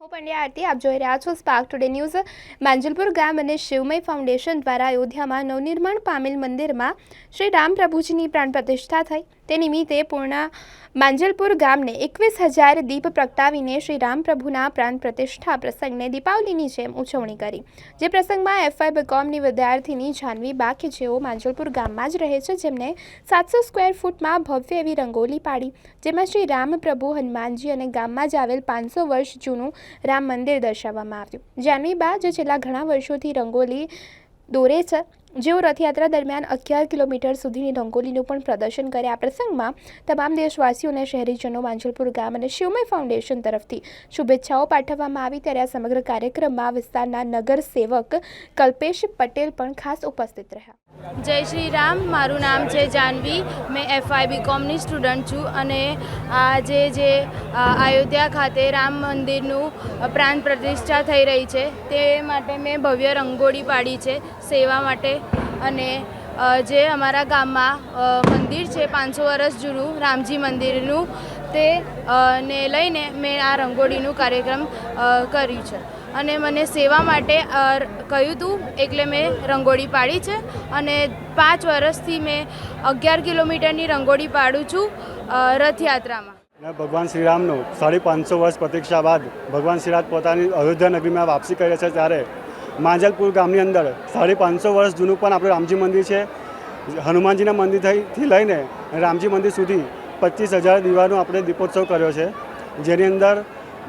હું પંડ્યા આરતી આપ જોઈ રહ્યા છો સ્પાર્ક ટુડે ન્યૂઝ માંજલપુર ગામ અને શિવમય ફાઉન્ડેશન દ્વારા અયોધ્યામાં નવનિર્માણ પામેલ મંદિરમાં શ્રી રામ પ્રભુજીની પ્રાણ પ્રતિષ્ઠા થઈ. તે નિમિત્તે પૂર્ણ માંજલપુર ગામને એકવીસ હજાર દીપ પ્રગટાવીને શ્રી રામ પ્રભુના પ્રાણ પ્રતિષ્ઠા પ્રસંગને દીપાવલીની જેમ ઉજવણી કરી. જે પ્રસંગમાં એફઆઈ બીકોમની વિદ્યાર્થીની જાનવી બાકી જેઓ માંજલપુર ગામમાં જ રહે છે, જેમને સાતસો સ્ક્વેર ફૂટમાં ભવ્ય એવી રંગોલી પાડી. જેમાં શ્રી રામ પ્રભુ હનુમાનજી અને ગામમાં જ આવેલ પાંચસો વર્ષ જૂનું રામ મંદિર દર્શાવવામાં આવ્યું. જાનવી બા જે છેલ્લા ઘણા વર્ષોથી રંગોલી દોરે છે જેઓ રથયાત્રા દરમિયાન અગિયાર કિલોમીટર સુધીની રંગોલીનું પણ પ્રદર્શન કરે આ પ્રસંગમાં તમામ દેશવાસીઓ અને શહેરીજનો માંજલપુર ગામ અને શિવમય ફાઉન્ડેશન તરફથી શુભેચ્છાઓ પાઠવવામાં આવી. ત્યારે આ સમગ્ર કાર્યક્રમમાં વિસ્તારના નગર સેવક કલ્પેશ પટેલ પણ ખાસ ઉપસ્થિત રહ્યા. જય શ્રી રામ, મારું નામ છે જાનવી. મેં એફઆઈ બી કોમની સ્ટુડન્ટ છું અને આજે જે અયોધ્યા ખાતે રામ મંદિરનું પ્રાણ પ્રતિષ્ઠા થઈ રહી છે, તે માટે મેં ભવ્ય રંગોળી પાડી છે સેવા માટે. અને જે અમારા ગામમાં મંદિર છે પાંચસો વર્ષ જૂનું, રામજી મંદિરનું, તે ને લઈને મેં આ રંગોળીનું કાર્યક્રમ કર્યું છે. અને મને સેવા માટે કહ્યું હતું એટલે મેં રંગોળી પાડી છે. અને પાંચ વર્ષથી મેં અગિયાર કિલોમીટરની રંગોળી પાડું છું રથયાત્રામાં. ભગવાન શ્રીરામનું સાડી પાંચસો વર્ષ પ્રતીક્ષા બાદ ભગવાન શ્રીરામ પોતાની અયોધ્યા નગરીમાં વાપસી કરે છે ત્યારે માંજલપુર ગામની અંદર. સાડી પાંચસો વર્ષ જૂનું પણ આપણું રામજી મંદિર છે. હનુમાનજીના મંદિરથી લઈને રામજી મંદિર સુધી પચીસ હજાર દીવાનો આપણે દીપોત્સવ કર્યો છે. જેની અંદર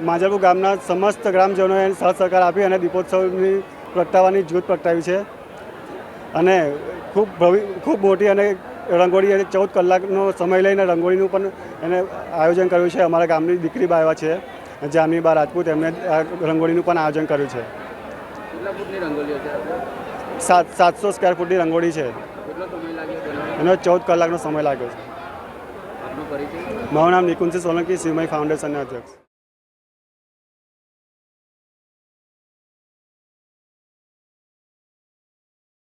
માંજલપુર ગામના સમસ્ત ગ્રામજનોએ સાથ સહકાર આપી અને દીપોત્સવની પ્રગટાવવાની જ્યોત પ્રગટાવી છે. અને ખૂબ ભવિ, ખૂબ મોટી અને રંગોળી અને ચૌદ કલાકનો સમય લઈને રંગોળીનું પણ એને આયોજન કર્યું છે. અમારા ગામની દીકરી બા એવા છે. જામીબા રાજપૂત એમણે રંગોળીનું પણ આયોજન કર્યું છે કેટલા ફૂટની રંગોલીઓ છે સાત સાતસો સ્ક્વેર ફૂટની રંગોળી છે. એનો ચૌદ કલાકનો સમય લાગ્યો છે. મારું નામ નિકુંજસિંહ સોલંકી શિવમય ફાઉન્ડેશનના અધ્યક્ષ.